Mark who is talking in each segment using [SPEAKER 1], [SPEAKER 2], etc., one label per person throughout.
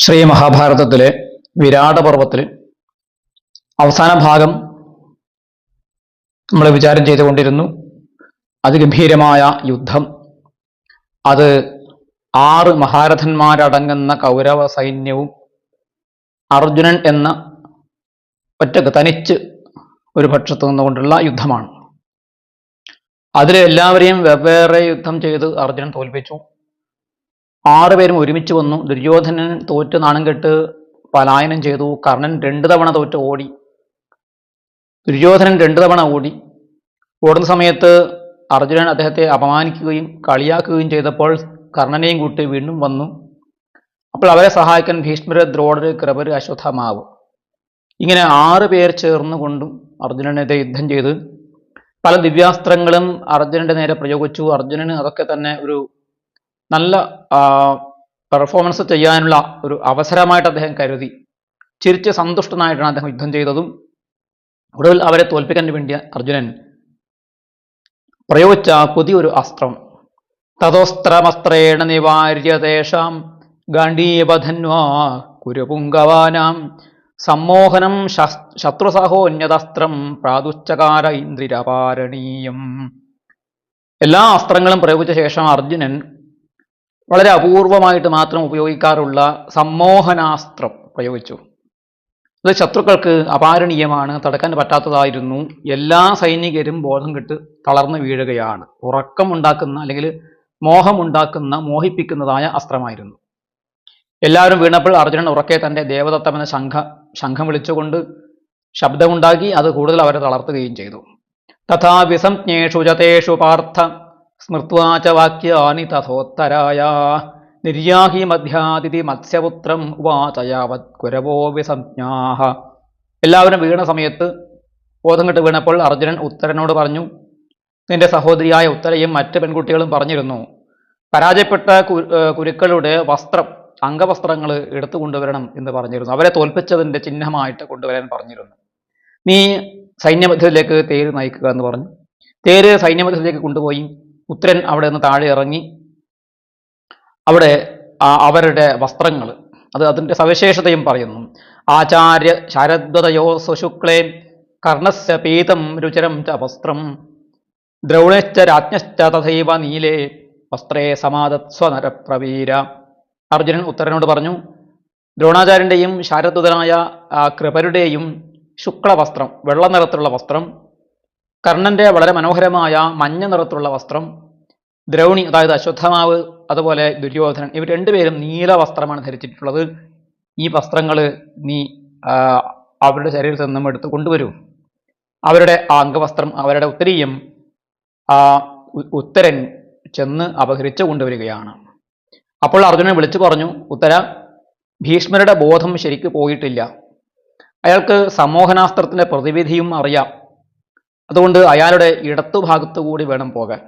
[SPEAKER 1] ശ്രീ മഹാഭാരതത്തിലെ വിരാട പർവത്തിൽ അവസാന ഭാഗം നമ്മൾ വിചാരം ചെയ്തുകൊണ്ടിരുന്നു. അതിഗംഭീരമായ യുദ്ധം. അത് ആറ് മഹാരഥന്മാരടങ്ങുന്ന കൗരവ സൈന്യവും അർജുനൻ എന്ന ഒറ്റയ്ക്ക് തനിച്ച് ഒരു പക്ഷത്തു നിന്നുകൊണ്ടുള്ള യുദ്ധമാണ്. അതിൽ എല്ലാവരെയും വെവ്വേറെ യുദ്ധം ചെയ്ത് അർജുനൻ തോൽപ്പിച്ചു. ആറുപേരും ഒരുമിച്ച് വന്നു. ദുര്യോധനൻ തോറ്റ് നാണം കെട്ട് പലായനം ചെയ്തു. കർണൻ രണ്ട് തവണ തോറ്റ് ഓടി. ദുര്യോധനൻ രണ്ട് തവണ ഓടി. ഓടുന്ന സമയത്ത് അർജുനൻ അദ്ദേഹത്തെ അപമാനിക്കുകയും കളിയാക്കുകയും ചെയ്തപ്പോൾ കർണനെയും കൂട്ടി വീണ്ടും വന്നു. അപ്പോൾ അവരെ സഹായിക്കാൻ ഭീഷ്മർ ദ്രോണർ കൃപര് അശ്വത്ഥമാവ്. ഇങ്ങനെ ആറ് പേർ ചേർന്നുകൊണ്ടും അർജുനനെതിരെ യുദ്ധം ചെയ്ത്. പല ദിവ്യാസ്ത്രങ്ങളും അർജുനന്റെ നേരെ പ്രയോഗിച്ചു. അർജുനന് അതൊക്കെ തന്നെ ഒരു നല്ല പെർഫോമൻസ് ചെയ്യാനുള്ള ഒരു അവസരമായിട്ട് അദ്ദേഹം കരുതി. ചിരിച്ച് സന്തുഷ്ടനായിട്ടാണ് അദ്ദേഹം യുദ്ധം ചെയ്തതും. ഒടുവിൽ അവരെ തോൽപ്പിക്കാൻ വേണ്ടി അർജുനൻ പ്രയോഗിച്ച പുതിയൊരു അസ്ത്രം. തഥോസ്ത്രമസ്ത്രേണ നിവാര്യതേഷാം ഗാണ്ഡീയബധന്വാ കുരുപുങ്കവാനാം സമ്മോഹനം ശത്രുസഹോന്യതസ്ത്രം പ്രാതുശ്ചകാര ഇന്ദ്രിരപാരണീയം. എല്ലാ അസ്ത്രങ്ങളും പ്രയോഗിച്ച ശേഷം അർജുനൻ വളരെ അപൂർവമായിട്ട് മാത്രം ഉപയോഗിക്കാറുള്ള സമ്മോഹനാസ്ത്രം പ്രയോഗിച്ചു. അത് ശത്രുക്കൾക്ക് അപാരണീയമാണ് തടുക്കാൻ പറ്റാത്തതായിരുന്നു. എല്ലാ സൈനികരും ബോധം കെട്ട് തളർന്നു വീഴുകയാണ്. ഉറക്കമുണ്ടാക്കുന്ന അല്ലെങ്കിൽ മോഹമുണ്ടാക്കുന്ന മോഹിപ്പിക്കുന്നതായ അസ്ത്രമായിരുന്നു. എല്ലാവരും വീണപ്പോൾ അർജുനൻ ഉറക്കെ തന്റെ ദേവദത്തം എന്ന ശംഖ ശംഖം വിളിച്ചുകൊണ്ട് ശബ്ദമുണ്ടാക്കി അത് കൂടുതൽ അവരെ തളർത്തുകയും ചെയ്തു. തഥാ വിസംജ്ഞേഷു ജതേഷു പാർത്ഥ സ്മൃത്വാച വാക്യാനി തഥോത്തരായ. നിര്യാഹി മധ്യാതിഥി മത്സ്യപുത്രം ഉവാചയാവത് കുരവോ വിസംജ്ഞാഹ എല്ലാവരും വീണ സമയത്ത് ബോധം കെട്ട് വീണപ്പോൾ അർജുനൻ ഉത്തരനോട് പറഞ്ഞു നിന്റെ സഹോദരിയായ ഉത്തരയും മറ്റ് പെൺകുട്ടികളും പറഞ്ഞിരുന്നു. പരാജയപ്പെട്ട കുരുക്കളുടെ വസ്ത്രം അംഗവസ്ത്രങ്ങൾ എടുത്തു കൊണ്ടുവരണം എന്ന് പറഞ്ഞിരുന്നു. അവരെ തോൽപ്പിച്ചതിന്റെ ചിഹ്നമായിട്ട് കൊണ്ടുവരാൻ പറഞ്ഞിരുന്നു. നീ സൈന്യമധ്യത്തിലേക്ക് തേര് നയിക്കുക എന്ന് പറഞ്ഞു. തേര് സൈന്യമധ്യത്തിലേക്ക് കൊണ്ടുപോയി. ഉത്തരൻ അവിടെ നിന്ന് താഴെ ഇറങ്ങി. അവിടെ അവരുടെ വസ്ത്രങ്ങൾ അത് അതിന്റെ സവിശേഷതയും പറയുന്നു. ആചാര്യ ശാരദ്വതയോ സുശുക്ലേ കർണസ്യ പീതം രുചരം ച വസ്ത്രം. ദ്രൗണശ്ച രാജ്ഞശ്ച തഥൈവ നീലേ വസ്ത്രേ സമാതത്വ നരപ്രവീര അർജുനൻ ഉത്തരനോട് പറഞ്ഞു ദ്രോണാചാര്യന്റെയും ശാരദ്വതനായ കൃപരുടെയും ശുക്ലവസ്ത്രം വെള്ളനിറത്തിലുള്ള വസ്ത്രം കർണന്റെ വളരെ മനോഹരമായ മഞ്ഞ നിറത്തിലുള്ള വസ്ത്രം ദ്രൗണി അതായത് അശ്വത്ഥമാവ് അതുപോലെ ദുര്യോധനൻ ഇവർ രണ്ടുപേരും നീല വസ്ത്രമാണ് ധരിച്ചിട്ടുള്ളത്. ഈ വസ്ത്രങ്ങൾ നീ അവരുടെ ശരീരത്തിൽ നിന്നും എടുത്ത് കൊണ്ടുവരൂ. അവരുടെ അംഗവസ്ത്രം അവരുടെ ഉത്തരീയം ആ ഉത്തരൻ ചെന്ന് അപഹരിച്ചു കൊണ്ടുവരികയാണ്. അപ്പോൾ അർജുനൻ വിളിച്ചു പറഞ്ഞു ഉത്തര ഭീഷ്മരുടെ ബോധം ശരിക്ക് പോയിട്ടില്ല. അയാൾക്ക് സമോഹനാസ്ത്രത്തിന്റെ പ്രതിവിധിയും അറിയാം. അതുകൊണ്ട് അയാളുടെ ഇടത്തുഭാഗത്തു കൂടി വേണം പോകാൻ.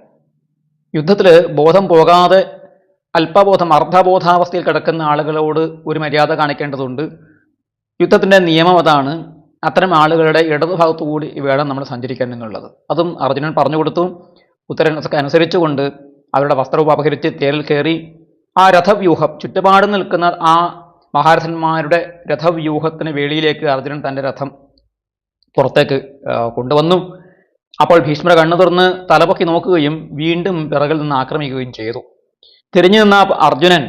[SPEAKER 1] യുദ്ധത്തിൽ ബോധം പോകാതെ അല്പബോധം അർദ്ധബോധാവസ്ഥയിൽ കിടക്കുന്ന ആളുകളോട് ഒരു മര്യാദ കാണിക്കേണ്ടതുണ്ട്. യുദ്ധത്തിന്റെ നിയമം അതാണ്. അത്തരം ആളുകളുടെ ഇടതുഭാഗത്തു കൂടി വേണം നമ്മൾ സഞ്ചരിക്കാൻ എന്നുള്ളത്. അതും അർജുനൻ പറഞ്ഞു കൊടുത്തു. ഉത്തരൻ അനുസരിച്ചുകൊണ്ട് അവരുടെ വസ്ത്രവും അപഹരിച്ച് തേരിൽ കയറി ആ രഥവ്യൂഹം ചുറ്റുപാട് നിൽക്കുന്ന ആ മഹാരഥന്മാരുടെ രഥവ്യൂഹത്തിന് വേളിയിലേക്ക് അർജുനൻ തന്റെ രഥം പുറത്തേക്ക് കൊണ്ടുവന്നു. അപ്പോൾ ഭീഷ്മർ കണ്ണു തുറന്ന് തലപൊക്കി നോക്കുകയും വീണ്ടും പിറകിൽ നിന്ന് ആക്രമിക്കുകയും ചെയ്തു. തിരിഞ്ഞു നിന്ന അർജുനൻ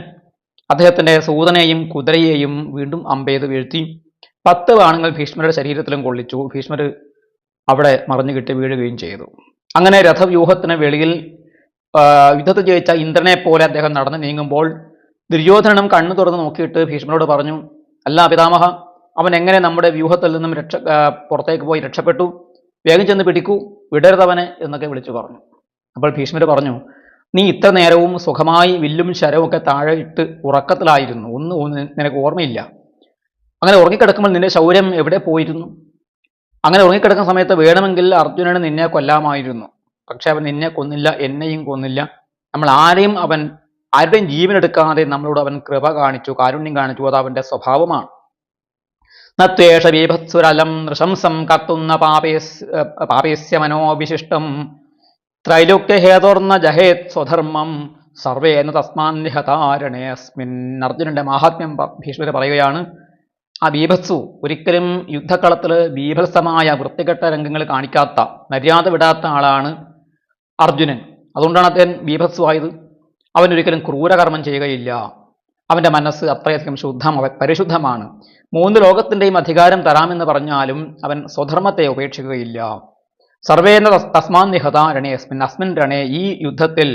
[SPEAKER 1] അദ്ദേഹത്തിന്റെ സൂതനെയും കുതിരയെയും വീണ്ടും അമ്പെയ്ത് വീഴ്ത്തി. പത്ത് ബാണങ്ങൾ ഭീഷ്മരുടെ ശരീരത്തിലും കൊള്ളിച്ചു. ഭീഷ്മർ അവിടെ മറിഞ്ഞു കിട്ടി വീഴുകയും ചെയ്തു. അങ്ങനെ രഥവ്യൂഹത്തിന് വെളിയിൽ യുദ്ധത്തിൽ ജയിച്ച ഇന്ദ്രനെ പോലെ അദ്ദേഹം നടന്നു നീങ്ങുമ്പോൾ ദുര്യോധനം കണ്ണു തുറന്ന് നോക്കിയിട്ട് ഭീഷ്മരോട് പറഞ്ഞു അല്ല പിതാമഹ അവൻ എങ്ങനെ നമ്മുടെ വ്യൂഹത്തിൽ നിന്നും രക്ഷ പുറത്തേക്ക് പോയി രക്ഷപ്പെട്ടു? വേഗം ചെന്ന് പിടിക്കൂ വിടരുതവനെ എന്നൊക്കെ വിളിച്ചു പറഞ്ഞു. അപ്പോൾ ഭീഷ്മർ പറഞ്ഞു നീ ഇത്ര നേരവും സുഖമായി വില്ലും ശരവും ഒക്കെ താഴെ ഇട്ട് ഉറക്കത്തിലായിരുന്നു. ഒന്നും നിനക്ക് ഓർമ്മയില്ല. അങ്ങനെ ഉറങ്ങിക്കിടക്കുമ്പോൾ നിന്റെ ശൗര്യം എവിടെ പോയിരുന്നു? അങ്ങനെ ഉറങ്ങിക്കിടക്കുന്ന സമയത്ത് വേണമെങ്കിൽ അർജുനന് നിന്നെ കൊല്ലാമായിരുന്നു. പക്ഷെ അവൻ നിന്നെ കൊന്നില്ല എന്നെയും കൊന്നില്ല. നമ്മൾ ആരെയും അവൻ ആരുടെയും ജീവനെടുക്കാതെ നമ്മളോട് അവൻ കൃപ കാണിച്ചു കാരുണ്യം കാണിച്ചു. അത് അവന്റെ സ്വഭാവമാണ്. നത്വേഷ ബീഭത്സുരലം നൃശംസം കത്തുന്ന പാപേസ് പാപേസ്യ മനോവിശിഷ്ടം. ത്രൈലോക്യഹേതോർന്ന ജഹേത് സ്വധർമ്മം. സർവേന നിഹതാരണേ അസ്മിൻ അർജുനന്റെ മഹാത്മ്യം ഭീഷ്മർ പറയുകയാണ് ആ ബീഭത്സു ഒരിക്കലും യുദ്ധക്കളത്തിൽ ബീഭത്സമായ വൃത്തികെട്ട രംഗങ്ങൾ കാണിക്കാത്ത മര്യാദ വിടാത്ത ആളാണ് അർജുനൻ. അതുകൊണ്ടാണ് അദ്ദേഹം ബീഭത്സുവായത് അവൻ ഒരിക്കലും ക്രൂരകർമ്മം ചെയ്യുകയില്ല. അവന്റെ മനസ്സ് അത്രയധികം ശുദ്ധം പരിശുദ്ധമാണ്. മൂന്ന് ലോകത്തിന്റെയും അധികാരം തരാമെന്ന് പറഞ്ഞാലും അവൻ സ്വധർമ്മത്തെ ഉപേക്ഷിക്കുകയില്ല. സർവേന തസ്മാൻ നിഹത രണേ അസ്മിൻ അസ്മിൻ രണേ ഈ യുദ്ധത്തിൽ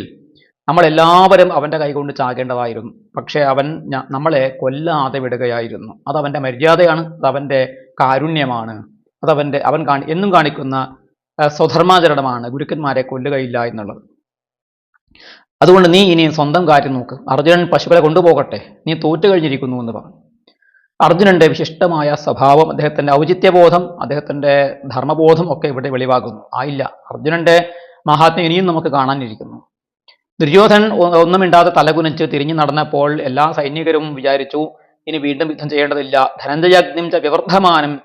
[SPEAKER 1] നമ്മളെല്ലാവരും അവന്റെ കൈകൊണ്ട് ചാകേണ്ടതായിരുന്നു. പക്ഷേ അവൻ നമ്മളെ കൊല്ലാതെ വിടുകയായിരുന്നു. അത് മര്യാദയാണ് അത് കാരുണ്യമാണ് അതവന്റെ അവൻ കാണി എന്നും കാണിക്കുന്ന സ്വധർമാചരണമാണ് ഗുരുക്കന്മാരെ കൊല്ലുകയില്ല എന്നുള്ളത്. അതുകൊണ്ട് നീ ഇനി സ്വന്തം കാര്യം നോക്ക്. അർജുനൻ പശുക്കളെ കൊണ്ടുപോകട്ടെ. നീ തോറ്റു കഴിഞ്ഞിരിക്കുന്നു എന്ന് പറഞ്ഞു. അർജുനന്റെ വിശിഷ്ടമായ സ്വഭാവം അദ്ദേഹത്തിന്റെ ഔചിത്യബോധം അദ്ദേഹത്തിന്റെ ധർമ്മബോധം ഒക്കെ ഇവിടെ വെളിവാകുന്നു. ആയില്ല. അർജുനന്റെ മഹാത്മ്യം ഇനിയും നമുക്ക് കാണാനിരിക്കുന്നു. ദുര്യോധൻ ഒ- ഒന്നും മിണ്ടാതെ തലകുനിച്ച് തിരിഞ്ഞു നടന്നപ്പോൾ എല്ലാ സൈനികരും വിചാരിച്ചു ഇനി വീണ്ടും യുദ്ധം ചെയ്യേണ്ടതില്ല. ധനഞ്ജയഗ്നിം ച വിവർദ്ധമാനം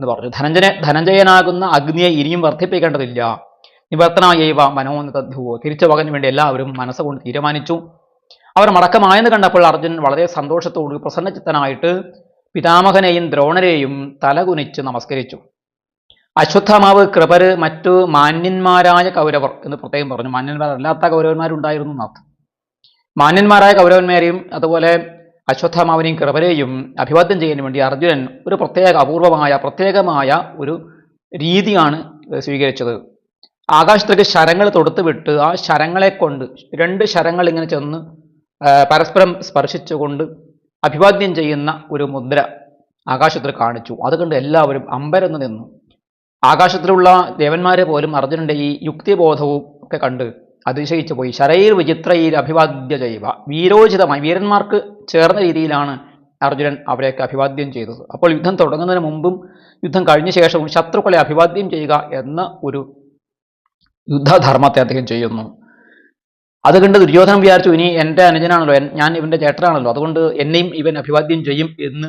[SPEAKER 1] എന്ന് പറഞ്ഞു. ധനഞ്ജന ധനഞ്ജയനാകുന്ന അഗ്നിയെ ഇനിയും വർദ്ധിപ്പിക്കേണ്ടതില്ല. നിവർത്തനായവ മനോനിതധ്യുവോ തിരിച്ചു പകഞ്ഞു വേണ്ടി എല്ലാവരും മനസ്സുകൊണ്ട് തീരുമാനിച്ചു. അവർ മടക്കമായെന്ന് കണ്ടപ്പോൾ അർജുൻ വളരെ സന്തോഷത്തോട് പ്രസന്നചിത്തനായിട്ട് പിതാമഹനെയും ദ്രോണരെയും തലകുനിച്ച് നമസ്കരിച്ചു. അശ്വത്ഥമാവ് കൃപര് മറ്റു മാന്യന്മാരായ കൗരവർ എന്ന് പ്രത്യേകം പറഞ്ഞു. മാന്യന്മാരല്ലാത്ത കൗരവന്മാരുണ്ടായിരുന്നു എന്നർത്ഥം മാന്യന്മാരായ കൗരവന്മാരെയും അതുപോലെ അശ്വത്ഥമാവിനെയും കൃപരെയും അഭിവാദ്യം ചെയ്യാൻ വേണ്ടി അർജുനൻ ഒരു പ്രത്യേക അപൂർവമായ പ്രത്യേകമായ ഒരു രീതിയാണ് സ്വീകരിച്ചത്. ആകാശത്തേക്ക് ശരങ്ങൾ തൊടുത്ത് വിട്ട് ആ ശരങ്ങളെ കൊണ്ട് രണ്ട് ശരങ്ങൾ ഇങ്ങനെ ചെന്ന് പരസ്പരം സ്പർശിച്ചുകൊണ്ട് അഭിവാദ്യം ചെയ്യുന്ന ഒരു മുദ്ര ആകാശത്തിൽ കാണിച്ചു. അതുകൊണ്ട് എല്ലാവരും അമ്പരന്ന് നിന്നു. ആകാശത്തിലുള്ള ദേവന്മാരെ പോലും അർജുനന്റെ ഈ യുക്തിബോധവും ഒക്കെ കണ്ട് അതിശയിച്ചു പോയി. ശരൈർ വിചിത്രയിൽ അഭിവാദ്യ ചെയ്യുക. വീരോചിതമായി വീരന്മാർക്ക് ചേർന്ന രീതിയിലാണ് അർജുനൻ അവരെയൊക്കെ അഭിവാദ്യം ചെയ്തത്. അപ്പോൾ യുദ്ധം തുടങ്ങുന്നതിന് മുമ്പും യുദ്ധം കഴിഞ്ഞ ശേഷവും ശത്രുക്കളെ അഭിവാദ്യം ചെയ്യുക എന്ന ഒരു യുദ്ധധർമ്മത്തെ അദ്ദേഹം ചെയ്യുന്നു. അത് കണ്ട് ദുര്യോധനം വിചാരിച്ചു ഇനി എന്റെ അനുജനാണല്ലോ ഞാൻ ഇവന്റെ ചേട്ടനാണല്ലോ. അതുകൊണ്ട് എന്നെയും ഇവൻ അഭിവാദ്യം ചെയ്യും എന്ന്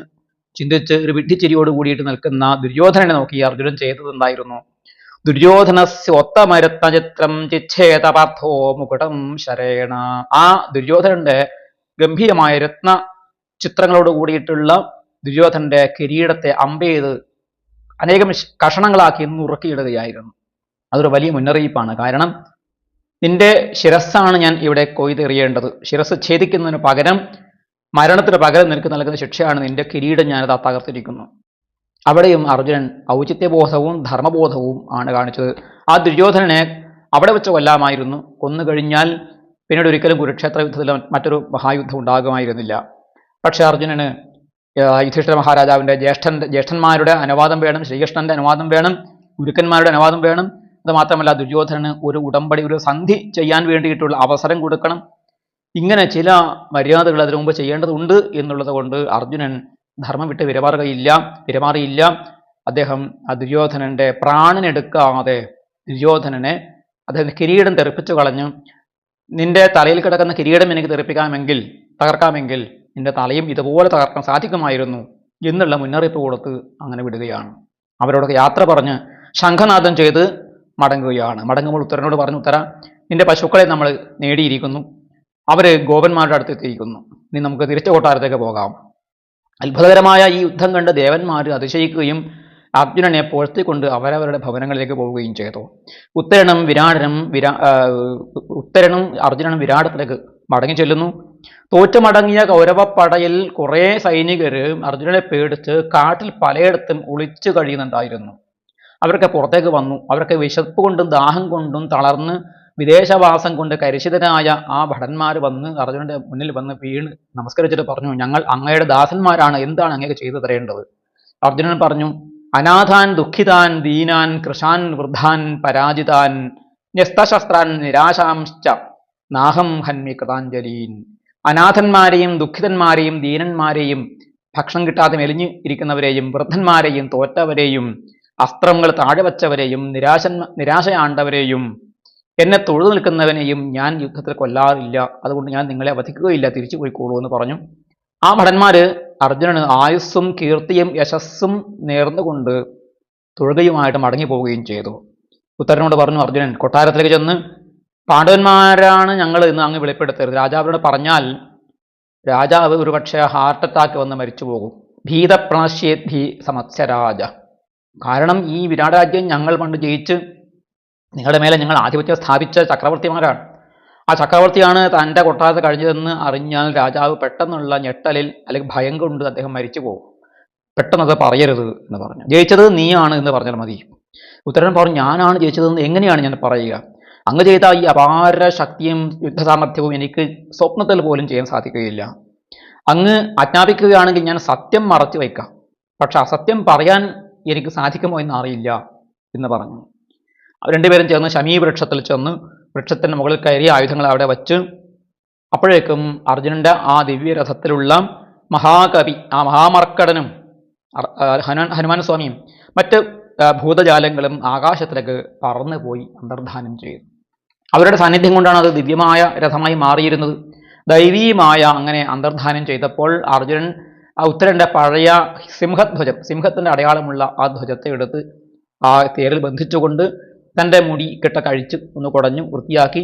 [SPEAKER 1] ചിന്തിച്ച് ഒരു വിഡ്ഢിച്ചിരിയോട് കൂടിയിട്ട് നിൽക്കുന്ന ദുര്യോധനനെ നോക്കി അർജുനൻ ചെയ്തത് എന്തായിരുന്നു? ചിത്രം ചിച്ഛേത പാർത്ഥോ മുകുടം ശരേണ. ആ ദുര്യോധനന്റെ ഗംഭീരമായ രത്ന ചിത്രങ്ങളോട് കൂടിയിട്ടുള്ള ദുര്യോധനന്റെ കിരീടത്തെ അമ്പെയ്ത് അനേകം കഷണങ്ങളാക്കി നുറുക്കിയിടുകയായിരുന്നു അതൊരു വലിയ മുന്നറിയിപ്പാണ്. കാരണം നിന്റെ ശിരസ്സാണ് ഞാൻ ഇവിടെ കൊയ്തെറിയേണ്ടത് ശിരസ് ഛേദിക്കുന്നതിന് പകരം മരണത്തിന് പകരം നിനക്ക് നൽകുന്ന ശിക്ഷയാണ് നിന്റെ കിരീടം ഞാനത് തകർത്തിരിക്കുന്നു. അവിടെയും അർജുനൻ ഔചിത്യബോധവും ധർമ്മബോധവും ആണ് കാണിച്ചത്. ആ ദുര്യോധനനെ അവിടെ വെച്ച് കൊല്ലാമായിരുന്നു. കൊന്നു കഴിഞ്ഞാൽ പിന്നീട് ഒരിക്കലും കുരുക്ഷേത്ര യുദ്ധത്തിൽ മറ്റൊരു മഹായുദ്ധം ഉണ്ടാകുമായിരുന്നില്ല. പക്ഷേ അർജുനന് യുധിഷ്ഠിര മഹാരാജാവിന്റെ ജ്യേഷ്ഠന്റെ ജ്യേഷ്ഠന്മാരുടെ അനുവാദം വേണം ശ്രീകൃഷ്ണന്റെ അനുവാദം വേണം ഗുരുക്കന്മാരുടെ അനുവാദം വേണം. അത് മാത്രമല്ല ദുര്യോധനന് ഒരു ഉടമ്പടി ഒരു സന്ധി ചെയ്യാൻ വേണ്ടിയിട്ടുള്ള അവസരം കൊടുക്കണം. ഇങ്ങനെ ചില മര്യാദകൾ അതിനു മുമ്പ് ചെയ്യേണ്ടതുണ്ട് എന്നുള്ളത് കൊണ്ട് അർജുനൻ ധർമ്മം വിട്ട് വിരമാറുകയില്ല വിരമാറിയില്ല. അദ്ദേഹം ആ ദുര്യോധനന്റെ പ്രാണനെടുക്കാതെ ദുര്യോധനനെ അദ്ദേഹം കിരീടം തെറിപ്പിച്ചു കളഞ്ഞു. നിന്റെ തലയിൽ കിടക്കുന്ന കിരീടം എനിക്ക് തെറിപ്പിക്കാമെങ്കിൽ തകർക്കാമെങ്കിൽ നിന്റെ തലയും ഇതുപോലെ തകർക്കാൻ സാധിക്കുമായിരുന്നു എന്നുള്ള മുന്നറിയിപ്പ് കൊടുത്ത് അങ്ങനെ വിടുകയാണ്. അവരോടൊക്കെ യാത്ര പറഞ്ഞ് ശംഖനാദം ചെയ്ത് മടങ്ങുകയാണ്. മടങ്ങുമ്പോൾ ഉത്തരനോട് പറഞ്ഞു ഉത്തര നിന്റെ പശുക്കളെ നമ്മൾ നേടിയിരിക്കുന്നു. അവർ ഗോപന്മാരുടെ അടുത്ത് എത്തിയിരിക്കുന്നു. നീ നമുക്ക് തിരിച്ച കൊട്ടാരത്തേക്ക് പോകാം. അത്ഭുതകരമായ ഈ യുദ്ധം കണ്ട് ദേവന്മാർ അതിശയിക്കുകയും അർജുനനെ പുഴത്തിക്കൊണ്ട് അവരവരുടെ ഭവനങ്ങളിലേക്ക് പോവുകയും ചെയ്തു. ഉത്തരനും വിരാടനും വിരാ ഉത്തരനും അർജുനനും വിരാടത്തിലേക്ക് മടങ്ങി ചെല്ലുന്നു. തോറ്റുമടങ്ങിയ കൗരവപ്പടയിൽ കുറേ സൈനികർ അർജുനനെ പേടിച്ച് കാട്ടിൽ പലയിടത്തും ഒളിച്ചു കഴിയുന്നുണ്ടായിരുന്നു. അവരൊക്കെ പുറത്തേക്ക് വന്നു. അവരൊക്കെ വിശപ്പ് കൊണ്ടും ദാഹം കൊണ്ടും തളർന്ന് വിദേശവാസം കൊണ്ട് കരിശിതനായ ആ ഭടന്മാർ വന്ന് അർജുനന്റെ മുന്നിൽ വന്ന് വീണ് നമസ്കരിച്ചിട്ട് പറഞ്ഞു ഞങ്ങൾ അങ്ങയുടെ ദാസന്മാരാണ്. എന്താണ് അങ്ങേക്ക് ചെയ്തു തരേണ്ടത്? അർജുനൻ പറഞ്ഞു അനാഥാൻ ദുഃഖിതാൻ ദീനാൻ കൃഷാൻ വൃദ്ധാൻ പരാജിതാൻ ന്യസ്തശസ്ത്രാൻ നിരാശാംശ്ച നാഹം ഹന്മി കൃതാഞ്ജലീൻ. അനാഥന്മാരെയും ദുഃഖിതന്മാരെയും ദീനന്മാരെയും ഭക്ഷണം കിട്ടാതെ മെലിഞ്ഞു ഇരിക്കുന്നവരെയും വൃദ്ധന്മാരെയും തോറ്റവരെയും അസ്ത്രങ്ങൾ താഴെ വച്ചവരെയും നിരാശ നിരാശയാണ്ടവരെയും എന്നെ തൊഴുതു നിൽക്കുന്നവനെയും ഞാൻ യുദ്ധത്തിൽ കൊല്ലാറില്ല. അതുകൊണ്ട് ഞാൻ നിങ്ങളെ വധിക്കുകയില്ല. തിരിച്ചു പോയിക്കോളൂ എന്ന് പറഞ്ഞു. ആ ഭടന്മാര് അർജുനന് ആയുസ്സും കീർത്തിയും യശസ്സും നേർന്നുകൊണ്ട് തൊഴുകയുമായിട്ട് മടങ്ങി പോവുകയും ചെയ്തു. ഉത്തരനോട് പറഞ്ഞു അർജുനൻ കൊട്ടാരത്തിലേക്ക് ചെന്ന് പാണ്ഡവന്മാരാണ് ഞങ്ങൾ ഇന്ന് അങ്ങ് വെളിപ്പെടുത്തരുത്. രാജാവിനോട് പറഞ്ഞാൽ രാജാവ് ഒരുപക്ഷെ ഹാർട്ട് അറ്റാക്ക് വന്ന് മരിച്ചു പോകും ഭീതപ്രണശ്യേദ്ധി സമത്സരാജ. കാരണം ഈ വിരാടരാജ്യം ഞങ്ങൾ പണ്ട് ജയിച്ച് നിങ്ങളുടെ മേലെ ഞങ്ങൾ ആധിപത്യം സ്ഥാപിച്ച ചക്രവർത്തിമാരാണ്. ആ ചക്രവർത്തിയാണ് തന്റെ കൊട്ടാരത്ത് കഴിഞ്ഞതെന്ന് അറിഞ്ഞാൽ രാജാവ് പെട്ടെന്നുള്ള ഞെട്ടലിൽ അല്ലെങ്കിൽ ഭയം കൊണ്ട് അദ്ദേഹം മരിച്ചു പോകും. പെട്ടെന്നത് പറയരുത് എന്ന് പറഞ്ഞു. ജയിച്ചത് നീയാണ് എന്ന് പറഞ്ഞാൽ മതി. ഉത്തരൻ പറഞ്ഞു ഞാനാണ് ജയിച്ചതെന്ന് എങ്ങനെയാണ് ഞാൻ പറയുക? അങ്ങ് ചെയ്ത ഈ അപാര ശക്തിയും യുദ്ധസാമർഥ്യവും എനിക്ക് സ്വപ്നത്തിൽ പോലും ചെയ്യാൻ സാധിക്കുകയില്ല. അങ്ങ് ആജ്ഞാപിക്കുകയാണെങ്കിൽ ഞാൻ സത്യം മറച്ചു വയ്ക്കാം. പക്ഷെ അസത്യം പറയാൻ എനിക്ക് സാധിക്കുമോ എന്നറിയില്ല എന്ന് പറഞ്ഞു. അവർ രണ്ടുപേരും ചേർന്ന് ശമീ വൃക്ഷത്തിൽ ചെന്ന്. വൃക്ഷത്തിന്റെ മുകളിൽ കയറി ആയുധങ്ങൾ അവിടെ വച്ച് അപ്പോഴേക്കും അർജുനന്റെ ആ ദിവ്യരഥത്തിലുള്ള മഹാകവി ആ മഹാമർക്കടനും ഹനു ഹനുമാൻ ഹനുമാൻ സ്വാമിയും മറ്റ് ഭൂതജാലങ്ങളും ആകാശത്തിലേക്ക് പറന്നു പോയി അന്തർധാനം ചെയ്തു. അവരുടെ സാന്നിധ്യം കൊണ്ടാണ് അത് ദിവ്യമായ രഥമായി മാറിയിരുന്നത്. ദൈവീയമായ അങ്ങനെ അന്തർധാനം ചെയ്തപ്പോൾ അർജുനൻ ആ ഉത്തരന്റെ പഴയ സിംഹധ്വജം സിംഹത്തിന്റെ അടയാളമുള്ള ആ ധ്വജത്തെ എടുത്ത് ആ തേരിൽ ബന്ധിച്ചുകൊണ്ട് തന്റെ മുടി കെട്ട കഴിച്ച് ഒന്ന് കുടഞ്ഞു വൃത്തിയാക്കി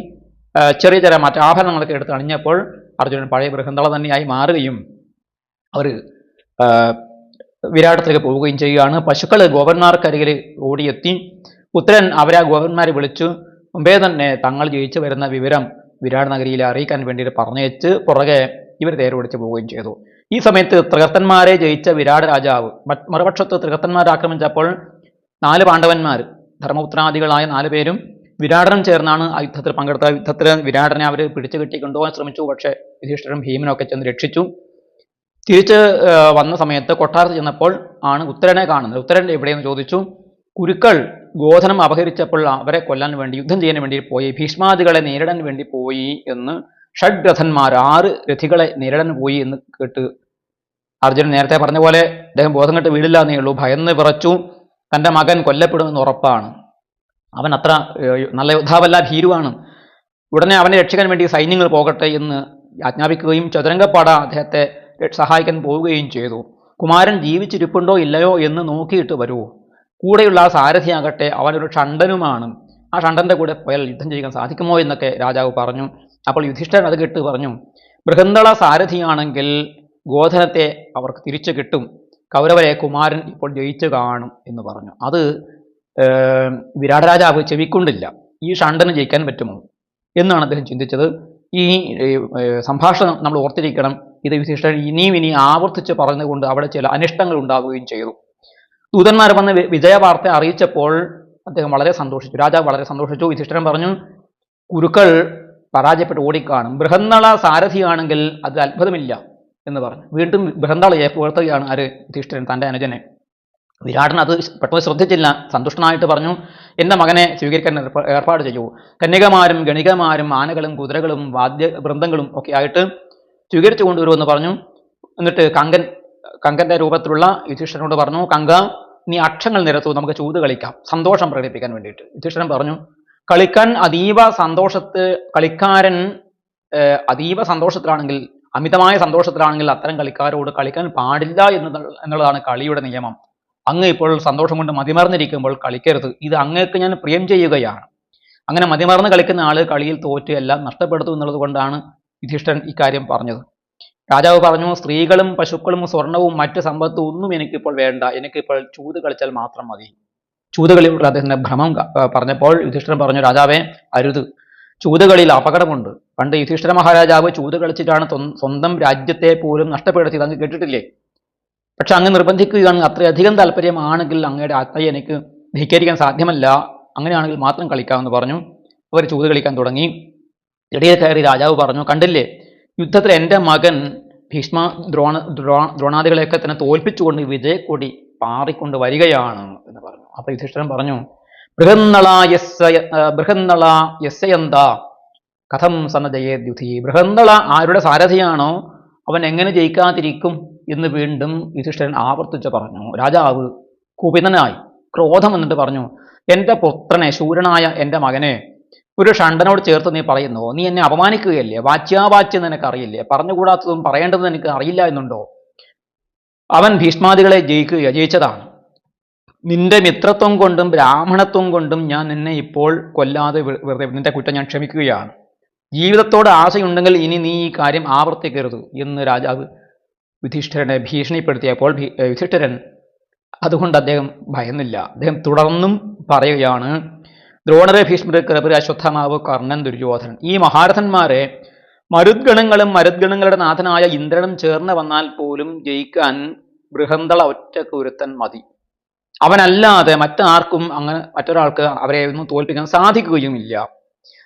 [SPEAKER 1] ചെറിയ ചെറിയ മറ്റ് ആഭരണങ്ങളൊക്കെ എടുത്ത് അണിഞ്ഞപ്പോൾ അർജുനൻ പഴയ ബൃഹന്തള തന്നെയായി മാറുകയും അവർ വിരാടത്തിലേക്ക് പോവുകയും ചെയ്യുകയാണ്. പശുക്കൾ ഗോപന്മാർക്കരികിൽ ഓടിയെത്തി. പുത്രൻ അവരെ ഗോപന്മാരെ വിളിച്ചു. മുമ്പേ തന്നെ തങ്ങൾ ജയിച്ചു വരുന്ന വിവരം വിരാട് നഗരിയിൽ അറിയിക്കാൻ വേണ്ടിയിട്ട് പറഞ്ഞയച്ച് പുറകെ ഇവർ തേരോടിച്ച് പോവുകയും ചെയ്തു. ഈ സമയത്ത് തൃഹത്തന്മാരെ ജയിച്ച വിരാട് രാജാവ് മറുപക്ഷത്ത് തൃകർത്തന്മാരെ ആക്രമിച്ചപ്പോൾ നാല് പാണ്ഡവന്മാർ ധർമ്മപുത്രാദികളായ നാല് പേരും വിരാടനും ചേർന്നാണ് ആ യുദ്ധത്തിൽ പങ്കെടുത്ത യുദ്ധത്തിൽ വിരാടനെ അവർ പിടിച്ചു കെട്ടി കൊണ്ടുപോകാൻ ശ്രമിച്ചു. പക്ഷേ യുധിഷ്ഠിരനും ഭീമനും ഒക്കെ ചെന്ന് രക്ഷിച്ചു. തിരിച്ച് വന്ന സമയത്ത് കൊട്ടാരത്ത് ചെന്നപ്പോൾ ആണ് ഉത്തരനെ കാണുന്നത്. ഉത്തരൻ എവിടെയെന്ന് ചോദിച്ചു. കുരുക്കൾ ഗോധനം അപഹരിച്ചപ്പോൾ അവരെ കൊല്ലാൻ വേണ്ടി യുദ്ധം ചെയ്യാൻ വേണ്ടി പോയി. ഭീഷ്മാദികളെ നേരിടാൻ വേണ്ടി പോയി എന്ന് ഷഡ്രഥന്മാർ ആറ് രഥികളെ നേരിടാൻ പോയി എന്ന് കേട്ട് അർജുനൻ നേരത്തെ പറഞ്ഞ പോലെ അദ്ദേഹം ബോധം കെട്ട് വീടില്ല എന്നേ ഉള്ളൂ. ഭയന്ന് വിറച്ചു. തന്റെ മകൻ കൊല്ലപ്പെടുമെന്ന് ഉറപ്പാണ്. അവൻ അത്ര നല്ല യോദ്ധാവല്ല ഭീരുവാണ്. ഉടനെ അവനെ രക്ഷിക്കാൻ വേണ്ടി സൈന്യങ്ങൾ പോകട്ടെ എന്ന് ആജ്ഞാപിക്കുകയും ചതുരംഗപ്പാട അദ്ദേഹത്തെ സഹായിക്കാൻ പോവുകയും ചെയ്തു. കുമാരൻ ജീവിച്ചിരിപ്പുണ്ടോ ഇല്ലയോ എന്ന് നോക്കിയിട്ട് വരൂ. കൂടെയുള്ള ആ സാരഥിയാകട്ടെ അവനൊരു ഷണ്ടനുമാണ്. ആ ഷണ്ടന്റെ കൂടെ പോയാൽ യുദ്ധം ചെയ്യാൻ സാധിക്കുമോ എന്നൊക്കെ രാജാവ് പറഞ്ഞു. അപ്പോൾ യുധിഷ്ഠിരൻ അത് കേട്ട് പറഞ്ഞു ബൃഹന്തള സാരഥിയാണെങ്കിൽ ഗോധനത്തെ അവർക്ക് തിരിച്ചു കിട്ടും കൗരവരെ കുമാരൻ ഇപ്പോൾ ജയിച്ചു കാണും എന്ന് പറഞ്ഞു. അത് വിരാടരാജാവ് വിരാട് രാജാവ് ചെവിക്കൊണ്ടില്ല ഈ ഷണ്ടന് ജയിക്കാൻ പറ്റുമോ എന്നാണ് അദ്ദേഹം ചിന്തിച്ചത്. ഈ സംഭാഷണം നമ്മൾ ഓർത്തിരിക്കണം ഇത് വിശിഷ്ടൻ ഇനിയും ഇനി ആവർത്തിച്ച് പറഞ്ഞുകൊണ്ട് അവിടെ ചില അനിഷ്ടങ്ങൾ ഉണ്ടാവുകയും ചെയ്തു. ദൂതന്മാർ വന്ന് വിജയ വിജയവാർത്ത അറിയിച്ചപ്പോൾ അദ്ദേഹം വളരെ സന്തോഷിച്ചു രാജാവ് വളരെ സന്തോഷിച്ചു. യുധിഷ്ഠിരൻ പറഞ്ഞു കുരുക്കൾ പരാജയപ്പെട്ട് ഓടിക്കാണും. ബൃഹന്നള സാരഥിയാണെങ്കിൽ അത് അത്ഭുതമില്ല എന്ന് പറഞ്ഞു. വീണ്ടും ബൃഹന്തളയെ പുകഴ്ത്തുകയാണ് ആര്? യുധിഷ്ഠിരൻ തന്റെ അനുജനെ. വിരാടൻ അത് പെട്ടെന്ന് ശ്രദ്ധിച്ചില്ല. സന്തുഷ്ടനായിട്ട് പറഞ്ഞു എന്റെ മകനെ സ്വീകരിക്കാൻ ഏർപ്പ- ഏർപ്പാട് ചെയ്യൂ. കന്യകമാരും ഗണികമാരും ആനകളും കുതിരകളും വാദ്യ വൃന്ദങ്ങളും ഒക്കെ ആയിട്ട് സ്വീകരിച്ചു കൊണ്ടുവരുമെന്ന് പറഞ്ഞു. എന്നിട്ട് കങ്കൻ കങ്കന്റെ രൂപത്തിലുള്ള യുധിഷ്ഠിരനോട് പറഞ്ഞു കങ്ക നീ അക്ഷങ്ങൾ നിരത്തു. നമുക്ക് ചൂത് കളിക്കാം. സന്തോഷം പ്രകടിപ്പിക്കാൻ വേണ്ടിയിട്ട്. യുധിഷ്ഠിരൻ പറഞ്ഞു കളിക്കാൻ അതീവ സന്തോഷത്ത് കളിക്കാരൻ അതീവ സന്തോഷത്തിലാണെങ്കിൽ അമിതമായ സന്തോഷത്തിലാണെങ്കിൽ അത്തരം കളിക്കാരോട് കളിക്കാൻ പാടില്ല എന്നത് എന്നുള്ളതാണ് കളിയുടെ നിയമം. അങ്ങ് ഇപ്പോൾ സന്തോഷം കൊണ്ട് മതിമറന്നിരിക്കുമ്പോൾ കളിക്കരുത്. ഇത് അങ്ങേക്ക് ഞാൻ പ്രിയം ചെയ്യുകയാണ്. അങ്ങനെ മതിമറന്ന് കളിക്കുന്ന ആൾ കളിയിൽ തോറ്റ് എല്ലാം നഷ്ടപ്പെടുത്തും എന്നുള്ളത് കൊണ്ടാണ് യുധിഷ്ഠൻ ഇക്കാര്യം പറഞ്ഞത്. രാജാവ് പറഞ്ഞു സ്ത്രീകളും പശുക്കളും സ്വർണവും മറ്റ് സമ്പത്തും ഒന്നും എനിക്കിപ്പോൾ വേണ്ട. എനിക്കിപ്പോൾ ചൂത് കളിച്ചാൽ മാത്രം മതി. ചൂതുകളിയുള്ള അദ്ദേഹത്തിന്റെ ഭ്രമം പറഞ്ഞപ്പോൾ യുധിഷ്ഠിരൻ പറഞ്ഞു രാജാവേ അരുത്. ചൂതുകളിൽ അപകടമുണ്ട്. പണ്ട് യുധിഷ്ഠിര മഹാരാജാവ് ചൂത് കളിച്ചിട്ടാണ് സ്വന്തം രാജ്യത്തെ പോലും നഷ്ടപ്പെടുത്തിയത്. അങ്ങ് കേട്ടിട്ടില്ലേ? പക്ഷെ അങ്ങ് നിർബന്ധിക്കുകയാണ് അത്രയധികം താല്പര്യമാണെങ്കിൽ അങ്ങയുടെ ആത്മയെ എനിക്ക് ധിക്കരിക്കാൻ സാധ്യമല്ല. അങ്ങനെയാണെങ്കിൽ മാത്രം കളിക്കാമെന്ന് പറഞ്ഞു. അവർ ചൂത് കളിക്കാൻ തുടങ്ങി. ഇടയിൽ കയറി രാജാവ് പറഞ്ഞു കണ്ടില്ലേ? യുദ്ധത്തിൽ എന്റെ മകൻ ഭീഷ്മ ദ്രോണ ദ്രോ- ദ്രോണാദികളെയൊക്കെ തന്നെ തോൽപ്പിച്ചുകൊണ്ട് വിജയക്കൊടി പാറിക്കൊണ്ട് വരികയാണ് എന്ന് പറഞ്ഞു. അപ്പൊ യുധിഷ്ഠരൻ പറഞ്ഞു ബൃഹന്നള യസ് കഥം സന്നജയേദ്യുധി ബൃഹന്നള ആരുടെ സാരഥിയാണോ അവൻ എങ്ങനെ ജയിക്കാതിരിക്കും എന്ന് വീണ്ടും യുധിഷ്ഠിരൻ ആവർത്തിച്ച് പറഞ്ഞു. രാജാവ് കുപിതനായി ക്രോധം എന്നിട്ട് പറഞ്ഞു എന്റെ പുത്രനെ ശൂരനായ എന്റെ മകനെ ഒരു ഷണ്ടനോട് ചേർത്ത് നീ പറയുന്നു. നീ എന്നെ അപമാനിക്കുകയല്ലേ? വാച്യാവാച്യം നിനക്ക് അറിയില്ലേ പറഞ്ഞുകൂടാത്തതും പറയേണ്ടതും എനിക്ക് അറിയില്ല എന്നുണ്ടോ? അവൻ ഭീഷ്മാദികളെ ജയിക്കുക ജയിച്ചതാണ്. നിന്റെ മിത്രത്വം കൊണ്ടും ബ്രാഹ്മണത്വം കൊണ്ടും ഞാൻ നിന്നെ ഇപ്പോൾ കൊല്ലാതെ വെറുതെ നിന്റെ കുറ്റം ഞാൻ ക്ഷമിക്കുകയാണ്. ജീവിതത്തോട് ആശയുണ്ടെങ്കിൽ ഇനി നീ ഈ കാര്യം ആവർത്തിക്കരുത് എന്ന് രാജാവ് യുധിഷ്ഠിരനെ ഭീഷണിപ്പെടുത്തിയപ്പോൾ യുധിഷ്ഠിരൻ അതുകൊണ്ട് അദ്ദേഹം ഭയന്നില്ല. അദ്ദേഹം തുടർന്നും പറയുകയാണ് ദ്രോണരെ ഭീഷ്മര് കൃപര് അശ്വത്ഥമാവ് കർണൻ ദുര്യോധനൻ. ഈ മഹാരഥന്മാരെ മരുദ്ഗണങ്ങളും മരുദ്ഗണങ്ങളുടെ നാഥനായ ഇന്ദ്രനും ചേർന്ന് വന്നാൽ പോലും ജയിക്കാൻ ബൃഹന്തള ഒറ്റക്കുരുത്തൻ മതി. അവനല്ലാതെ മറ്റാർക്കും അങ്ങനെ മറ്റൊരാൾക്ക് അവരെ ഒന്നും തോൽപ്പിക്കാൻ സാധിക്കുകയുമില്ല.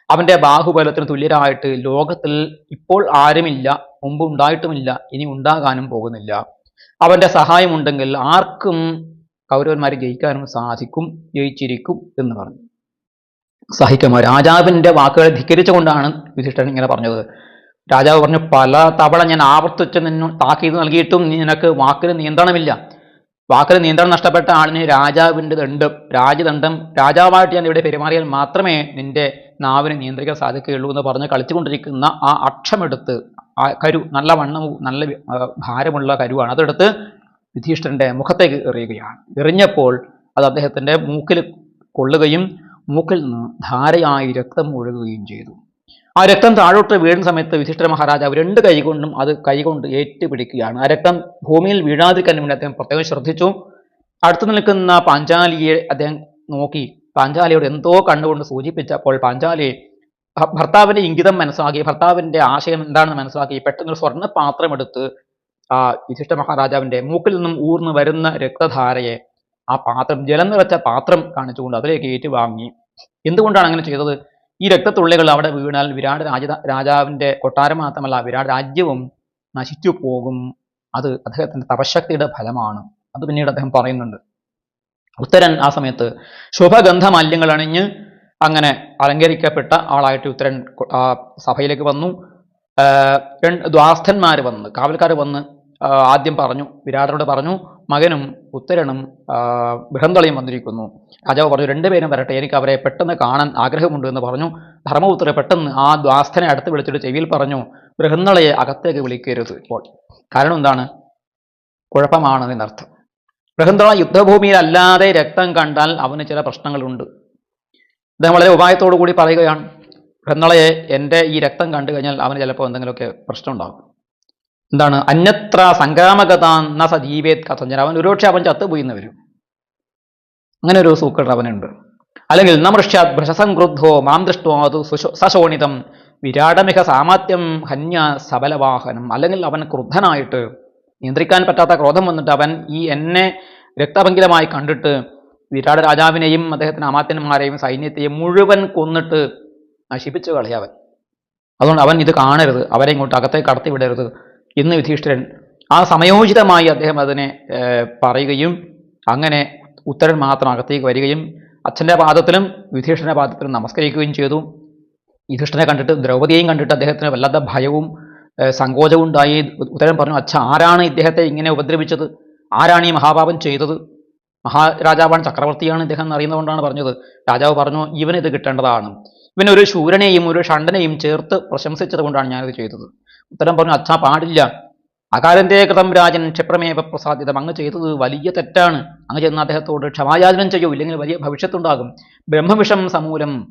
[SPEAKER 1] അവന്റെ ബാഹുബലത്തിന് തുല്യരായിട്ട് ലോകത്തിൽ ഇപ്പോൾ ആരുമില്ല മുമ്പ് ഉണ്ടായിട്ടുമില്ല ഇനി ഉണ്ടാകാനും പോകുന്നില്ല. അവന്റെ സഹായമുണ്ടെങ്കിൽ ആർക്കും കൗരവന്മാരെ ജയിക്കാനും സാധിക്കും ജയിച്ചിരിക്കും എന്ന് പറഞ്ഞു. സഹിക്കുമോ രാജാവിന്റെ വാക്കുകളെ ധിക്കരിച്ചുകൊണ്ടാണ് യുധിഷ്ഠൻ ഇങ്ങനെ പറഞ്ഞത്. രാജാവ് പറഞ്ഞു പല തവണ ഞാൻ ആവർത്തിച്ച് നിന്നു താക്കീത് നൽകിയിട്ടും നിനക്ക് വാക്കിന് നിയന്ത്രണമില്ല. വാക്കിന് നിയന്ത്രണം നഷ്ടപ്പെട്ട ആളിന് രാജാവിന്റെ ദണ്ഡം രാജദണ്ഡം രാജാവായിട്ട് ഞാൻ ഇവിടെ പെരുമാറിയാൽ മാത്രമേ നിന്റെ നാവിനെ നിയന്ത്രിക്കാൻ സാധിക്കുകയുള്ളൂ എന്ന് പറഞ്ഞ് കളിച്ചുകൊണ്ടിരിക്കുന്ന ആ അക്ഷമെടുത്ത് ആ കരു നല്ല വണ്ണം നല്ല ഭാരമുള്ള കരുവാണ്. അതെടുത്ത് യുധിഷ്ഠിരന്റെ മുഖത്തേക്ക് എറിയുകയാണ്. എറിഞ്ഞപ്പോൾ അത് അദ്ദേഹത്തിന്റെ മൂക്കിൽ കൊള്ളുകയും മൂക്കിൽ നിന്ന് ധാരയായി രക്തം ഒഴുകുകയും ചെയ്തു. ആ രക്തം താഴോട്ട് വീഴുന്ന സമയത്ത് വിശിഷ്ട മഹാരാജാവ് രണ്ട് കൈകൊണ്ടും അത് കൈകൊണ്ട് ഏറ്റുപിടിക്കുകയാണ്. ആ രക്തം ഭൂമിയിൽ വീഴാതിരിക്കാൻ വേണ്ടി അദ്ദേഹം പ്രത്യേകം ശ്രദ്ധിച്ചു. അടുത്ത് നിൽക്കുന്ന പാഞ്ചാലിയെ അദ്ദേഹം നോക്കി. പാഞ്ചാലിയോട് എന്തോ കണ്ടുകൊണ്ട് സൂചിപ്പിച്ചപ്പോൾ പാഞ്ചാലി ഭർത്താവിന്റെ ഇംഗിതം മനസ്സിലാക്കി ഭർത്താവിന്റെ ആശയം എന്താണെന്ന് മനസ്സിലാക്കി പെട്ടെന്ന് സ്വർണ പാത്രം എടുത്ത് ആ വിശിഷ്ട മഹാരാജാവിന്റെ മൂക്കിൽ നിന്നും ഊർന്നു വരുന്ന രക്തധാരയെ ആ പാത്രം ജലം നിറച്ച പാത്രം കാണിച്ചുകൊണ്ട് അതിലേക്ക് ഏറ്റുവാങ്ങി. എന്തുകൊണ്ടാണ് അങ്ങനെ ചെയ്തത്? ഈ രക്തത്തുള്ളികൾ അവിടെ വീണാൽ വിരാട് രാജ രാജാവിന്റെ കൊട്ടാരം മാത്രമല്ല വിരാട് രാജ്യവും നശിച്ചു പോകും. അത് അദ്ദേഹത്തിന്റെ തപശക്തിയുടെ ഫലമാണ്. അത് പിന്നീട് അദ്ദേഹം പറയുന്നുണ്ട്. ഉത്തരൻ ആ സമയത്ത് ശുഭഗന്ധ മാല്യങ്ങൾ അണിഞ്ഞ് അങ്ങനെ അലങ്കരിക്കപ്പെട്ട ആളായിട്ട് ഉത്തരൻ സഭയിലേക്ക് വന്നു. ദ്വാസ്ഥന്മാർ വന്ന് കാവൽക്കാർ വന്ന് ആദ്യം പറഞ്ഞു വിരാടനോട് പറഞ്ഞു മകനും ഉത്തരനും ബൃഹന്തളയും വന്നിരിക്കുന്നു. രാജാവ് പറഞ്ഞു രണ്ടുപേരും വരട്ടെ എനിക്ക് അവരെ പെട്ടെന്ന് കാണാൻ ആഗ്രഹമുണ്ട് എന്ന് പറഞ്ഞു. ധർമ്മപുത്ര പെട്ടെന്ന് ആ ദ്വാസ്ഥനെ അടുത്ത് വിളിച്ചിട്ട് ചെവിയിൽ പറഞ്ഞു ബൃഹന്തളയെ അകത്തേക്ക് വിളിക്കരുത് ഇപ്പോൾ. കാരണം എന്താണ്? കുഴപ്പമാണ് എന്നർത്ഥം. ബൃഹന്തള യുദ്ധഭൂമിയിൽ അല്ലാതെ രക്തം കണ്ടാൽ അവന് ചില പ്രശ്നങ്ങളുണ്ട്. അദ്ദേഹം വളരെ ഉപായത്തോടു കൂടി പറയുകയാണ്. ബൃഹന്തളയെ എന്റെ ഈ രക്തം കണ്ടു കഴിഞ്ഞാൽ അവന് ചിലപ്പോൾ എന്തെങ്കിലുമൊക്കെ പ്രശ്നം ഉണ്ടാകും എന്താണ്? അന്യത്ര സംഗ്രാമഗതാന്ന സജീവേത് കഥഞ്ഞാൽ അവൻ ഒരുപക്ഷെ അവൻ ചത്തുപോയി എന്ന് വരും. അങ്ങനെ ഒരു സൂക്കട് അവനുണ്ട്. അല്ലെങ്കിൽ നമൃഷ്യാത് ഭ്രശസംക്രുദ്ധോ മാം ദൃഷ്ടോ സശോണിതം വിരാടമിക സാമാത്യം ഹന്യ സബലവാഹനം. അല്ലെങ്കിൽ അവൻ ക്രുദ്ധനായിട്ട് നിയന്ത്രിക്കാൻ പറ്റാത്ത ക്രോധം വന്നിട്ട് അവൻ ഈ എന്നെ രക്തഭംഗിതമായി കണ്ടിട്ട് വിരാട് രാജാവിനെയും അദ്ദേഹത്തിന്റെ അമാത്യന്മാരെയും സൈന്യത്തെയും മുഴുവൻ കൊന്നിട്ട് നശിപ്പിച്ചു കളയാവൻ അതുകൊണ്ട് അവൻ ഇത് കാണരുത്. അവരെ ഇങ്ങോട്ട് അകത്തേക്ക് കടത്തിവിടരുത്. എന്ന് യുധിഷ്ഠിരൻ ആ സമയോചിതമായി അദ്ദേഹം അതിനെ പറയുകയും അങ്ങനെ ഉത്തരൻ മാത്രം അകത്തേക്ക് വരികയും അച്ഛന്റെ പാദത്തിലും യുധിഷ്ഠിരന്റെ പാദത്തിലും നമസ്കരിക്കുകയും ചെയ്തു. യുധിഷ്ഠിരനെ കണ്ടിട്ട് ദ്രൗപതിയെയും കണ്ടിട്ട് അദ്ദേഹത്തിന് വല്ലാത്ത ഭയവും സങ്കോചവും ഉണ്ടായി. ഉത്തരൻ പറഞ്ഞു അച്ഛ ആരാണ് ഇദ്ദേഹത്തെ ഇങ്ങനെ ഉപദ്രവിച്ചത്? ആരാണ് ഈ മഹാപാപം ചെയ്തത്? മഹാരാജാവാണ് ചക്രവർത്തിയാണ് ഇദ്ദേഹം എന്ന് അറിയുന്നതുകൊണ്ടാണ് പറഞ്ഞത്. രാജാവ് പറഞ്ഞു ഇവനിത് കിട്ടേണ്ടതാണ്. ഇവനൊരു ശൂരനെയും ഒരു ഷണ്ടനെയും ചേർത്ത് പ്രശംസിച്ചത് കൊണ്ടാണ് ഞാനിത് ചെയ്തത്. ഉത്തരം പറഞ്ഞു അച്ഛാ പാടില്ല. അകാലന്തേ കൃതം രാജൻ ക്ഷിപ്രമേവ പ്രസാദിതം. അങ്ങ് ചെയ്തത് വലിയ തെറ്റാണ്. അങ്ങ് ചെന്ന് അദ്ദേഹത്തോട് ക്ഷമായാചനം ചെയ്യൂ ഇല്ലെങ്കിൽ വലിയ ഭവിഷ്യത്തുണ്ടാകും. ബ്രഹ്മവിഷം സമൂലം.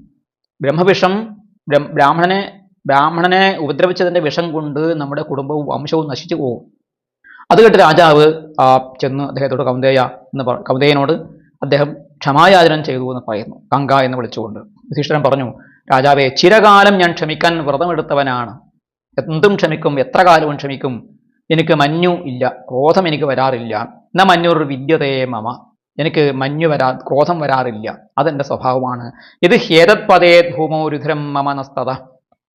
[SPEAKER 1] ബ്രഹ്മവിഷം ബ്രാഹ്മണനെ ബ്രാഹ്മണനെ ഉപദ്രവിച്ചതിന്റെ വിഷം കൊണ്ട് നമ്മുടെ കുടുംബവും വംശവും നശിച്ചു പോകും. അത് കേട്ട് രാജാവ് ആ ചെന്ന് അദ്ദേഹത്തോട് കൗന്ദേയ എന്ന് പറ കൗന്ദേയനോട് അദ്ദേഹം ക്ഷമായാചനം ചെയ്തു എന്ന് പറയുന്നു. ഗംഗ എന്ന് വിളിച്ചുകൊണ്ട്. യുധിഷ്ഠിരൻ പറഞ്ഞു രാജാവെ ചിരകാലം ഞാൻ ക്ഷമിക്കാൻ വ്രതമെടുത്തവനാണ്. എന്തും ക്ഷമിക്കും എത്ര കാലവും ക്ഷമിക്കും. എനിക്ക് മഞ്ഞു ഇല്ല ക്രോധം എനിക്ക് വരാറില്ല. ന മഞ്ഞുർ വിദ്യതയെ മമ. എനിക്ക് മഞ്ഞു വരാ ക്രോധം വരാറില്ല. അതെന്റെ സ്വഭാവമാണ്. ഇത് ഹേതത്പദേ ഭൂമോ രുധിരം മമ നസ്തത.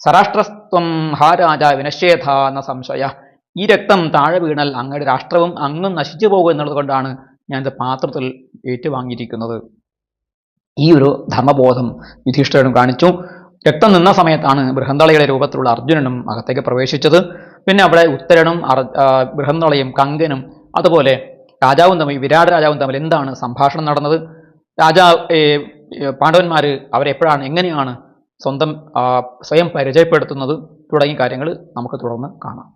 [SPEAKER 1] സരാഷ്ട്രസ്ത്വം ഹാ രാജ വിനശ്ചേത എന്ന സംശയ. ഈ രക്തം താഴെ വീണൽ അങ്ങയുടെ രാഷ്ട്രവും അങ്ങും നശിച്ചു പോകും എന്നുള്ളത് കൊണ്ടാണ് ഞാനിത് പാത്രത്തിൽ ഏറ്റുവാങ്ങിയിരിക്കുന്നത്. ഈ ഒരു ധർമ്മബോധം യുധിഷ്ഠിരനും കാണിച്ചു. രക്തം നിന്ന സമയത്താണ് ബൃഹന്തളയുടെ രൂപത്തിലുള്ള അർജുനനും അകത്തേക്ക് പ്രവേശിച്ചത്. പിന്നെ അവിടെ ഉത്തരനും അർ- ബൃഹന്തളയും കങ്കനും അതുപോലെ രാജാവും തമ്മിൽ വിരാട് രാജാവും തമ്മിൽ എന്താണ് സംഭാഷണം നടന്നത്? രാജാ പാണ്ഡവന്മാർ അവരെപ്പോഴാണ് എങ്ങനെയാണ് സ്വന്തം സ്വയം പരിചയപ്പെടുത്തുന്നത് തുടങ്ങിയ കാര്യങ്ങൾ നമുക്ക് തുടർന്ന് കാണാം.